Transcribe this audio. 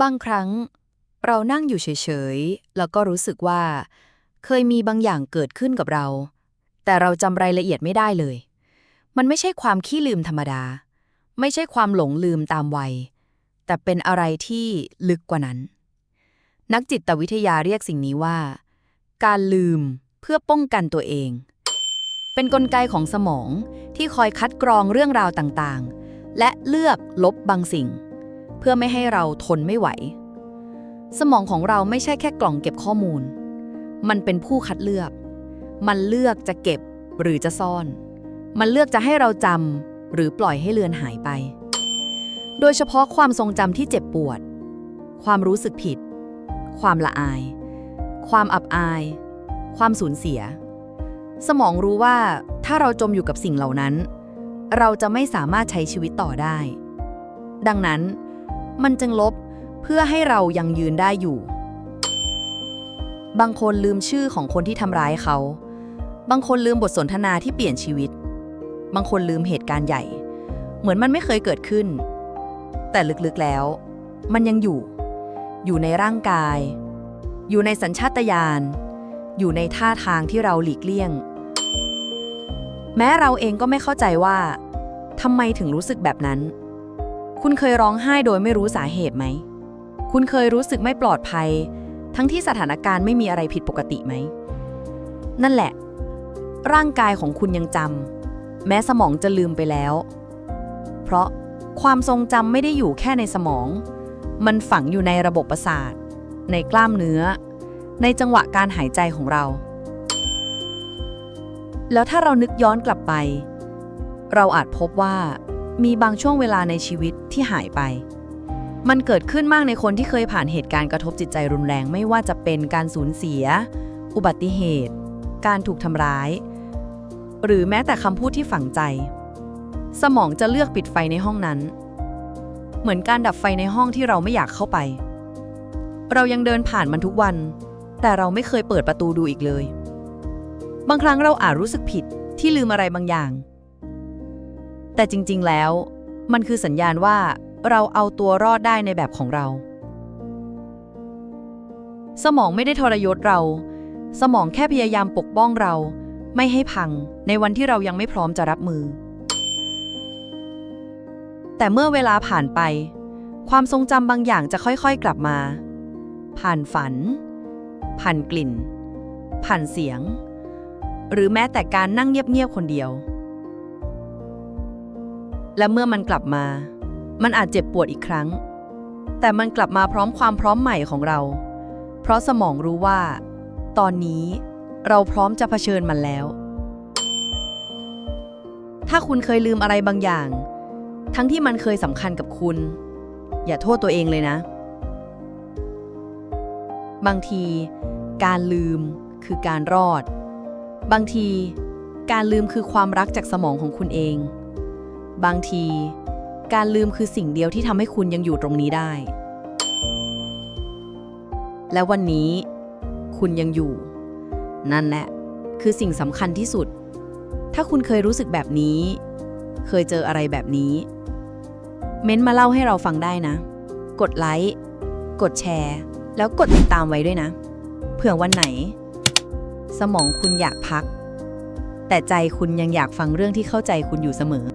บางครั้ง เรานั่งอยู่เฉยๆ แล้วก็รู้สึกว่า เคยมีบางอย่างเกิดขึ้นกับเรา แต่เราจำรายละเอียดไม่ได้เลย มันไม่ใช่ความขี้ลืมธรรมดา ไม่ใช่ความหลงลืมตามวัย แต่เป็นอะไรที่ลึกกว่านั้น นักจิตวิทยาเรียกสิ่งนี้ว่า การลืมเพื่อป้องกันตัวเอง เป็นกลไกของสมองที่คอยคัดกรองเรื่องราวต่างๆ และเลือกลบบางสิ่ง เพื่อไม่ให้เราทนไม่ไหว สมองของเราไม่ใช่แค่กล่องเก็บข้อมูล มันเป็นผู้คัดเลือก มันเลือกจะเก็บหรือจะซ่อน มันเลือกจะให้เราจำหรือปล่อยให้เลือนหายไป โดยเฉพาะความทรงจำที่เจ็บปวด ความรู้สึกผิด ความละอาย ความอับอาย ความสูญเสีย สมองรู้ว่าถ้าเราจมอยู่กับสิ่งเหล่านั้น เราจะไม่สามารถใช้ชีวิตต่อได้ ดังนั้น มันจึงลบเพื่อให้เรายังยืนได้อยู่ บางคนลืมชื่อของคนที่ทำร้ายเขา บางคนลืมบทสนทนาที่เปลี่ยนชีวิต บางคนลืมเหตุการณ์ใหญ่ เหมือนมันไม่เคยเกิดขึ้น แต่ลึกๆแล้ว มันยังอยู่ อยู่ในร่างกาย อยู่ในสัญชาตญาณ อยู่ในท่าทางที่เราหลีกเลี่ยง แม้เราเองก็ไม่เข้าใจว่าทำไมถึงรู้สึกแบบนั้น คุณเคยร้องไห้โดยไม่รู้สาเหตุไหม คุณเคยรู้สึกไม่ปลอดภัย ทั้งที่สถานการณ์ไม่มีอะไรผิดปกติไหม นั่นแหละ ร่างกายของคุณยังจำแม้สมองจะลืมไปแล้ว เพราะความทรงจำไม่ได้อยู่แค่ในสมอง มันฝังอยู่ในระบบประสาท ในกล้ามเนื้อ ในจังหวะการหายใจของเรา แล้วถ้าเรานึกย้อนกลับไป เราอาจพบว่า มีบางช่วงเวลาในชีวิตที่หายไป มันเกิดขึ้นมากในคนที่เคยผ่านเหตุการณ์กระทบจิตใจรุนแรงไม่ว่าจะเป็นการสูญเสีย อุบัติเหตุ การถูกทำร้าย หรือแม้แต่คำพูดที่ฝังใจ สมองจะเลือกปิดไฟในห้องนั้น เหมือนการดับไฟในห้องที่เราไม่อยากเข้าไป เรายังเดินผ่านมันทุกวัน แต่เราไม่เคยเปิดประตูดูอีกเลย บางครั้งเราอาจรู้สึกผิดที่ลืมอะไรบางอย่าง แต่จริง ๆ แล้ว มันคือสัญญาณว่าเราเอาตัวรอดได้ในแบบของเรา สมองไม่ได้ทรยศเรา สมองแค่พยายามปกป้องเรา ไม่ให้พัง ในวันที่เรายังไม่พร้อมจะรับมือ แต่เมื่อเวลาผ่านไป ความทรงจำบางอย่างจะค่อยๆกลับมา ผ่านฝัน ผ่านกลิ่น ผ่านเสียง หรือแม้แต่การนั่งเงียบๆคนเดียว และเมื่อมันกลับมา มันอาจเจ็บปวดอีกครั้ง แต่มันกลับมาพร้อมความพร้อมใหม่ของเรา เพราะสมองรู้ว่า ตอนนี้เราพร้อมจะเผชิญมันแล้ว ถ้าคุณเคยลืมอะไรบางอย่าง ทั้งที่มันเคยสำคัญกับคุณ อย่าโทษตัวเองเลยนะ บางที การลืมคือการรอด บางที การลืมคือความรักจากสมองของคุณเอง บางที การลืมคือสิ่งเดียวที่ทำให้คุณยังอยู่ตรงนี้ได้ และวันนี้ คุณยังอยู่ นั่นแหละ คือสิ่งสำคัญที่สุด ถ้าคุณเคยรู้สึกแบบนี้ เคยเจออะไรแบบนี้ เม้นต์มาเล่าให้เราฟังได้นะ กดไลค์กดแชร์ แล้วกดติดตามไว้ด้วยนะ เผื่อวันไหน สมองคุณอยากพัก แต่ใจคุณยังอยากฟังเรื่องที่เข้าใจคุณอยู่เสมอ